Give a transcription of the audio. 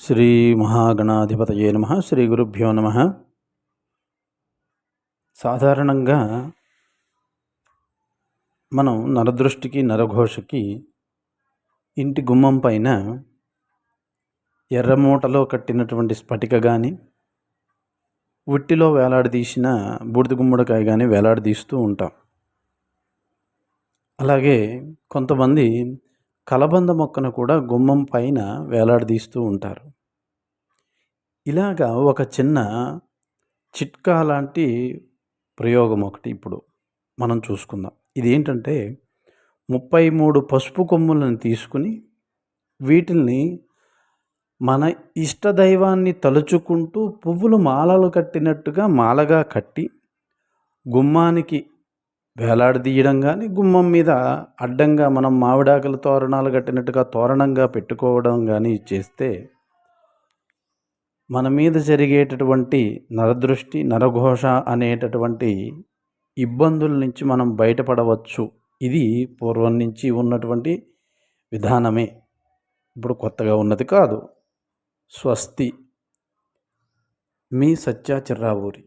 శ్రీ మహాగణాధిపతయే నమ. శ్రీ గురుభ్యో నమ. సాధారణంగా మనం నరదృష్టికి నరఘోషకి ఇంటి గుమ్మం పైన ఎర్రమూటలో కట్టినటువంటి స్ఫటిక కానీ ఉట్టిలో వేలాడదీసిన బూడిద గుమ్మడికాయ కానీ వేలాడదీస్తూ ఉంటాం. అలాగే కొంతమంది కలబంద మొక్కను కూడా గుమ్మం పైన వేలాడదీస్తూ ఉంటారు. ఇలాగా ఒక చిన్న చిట్కా లాంటి ప్రయోగం ఒకటి ఇప్పుడు మనం చూసుకుందాం. ఇది ఏంటంటే ముప్పై మూడు పసుపు కొమ్ములను తీసుకుని వీటిల్ని మన ఇష్టదైవాన్ని తలుచుకుంటూ పువ్వులు మాలలు కట్టినట్టుగా మాలగా కట్టి గుమ్మానికి వేలాడదీయడం కానీ గుమ్మం మీద అడ్డంగా మనం మామిడాకుల తోరణాలు కట్టినట్టుగా తోరణంగా పెట్టుకోవడం కానీ చేస్తే మన మీద జరిగేటటువంటి నరదృష్టి నరఘోష అనేటటువంటి ఇబ్బందుల నుంచి మనం బయటపడవచ్చు. ఇది పూర్వం నుంచి ఉన్నటువంటి విధానమే. ఇప్పుడు కొత్తగా ఉన్నది కాదు. స్వస్తి. మీ సత్యాచిర్రావూరి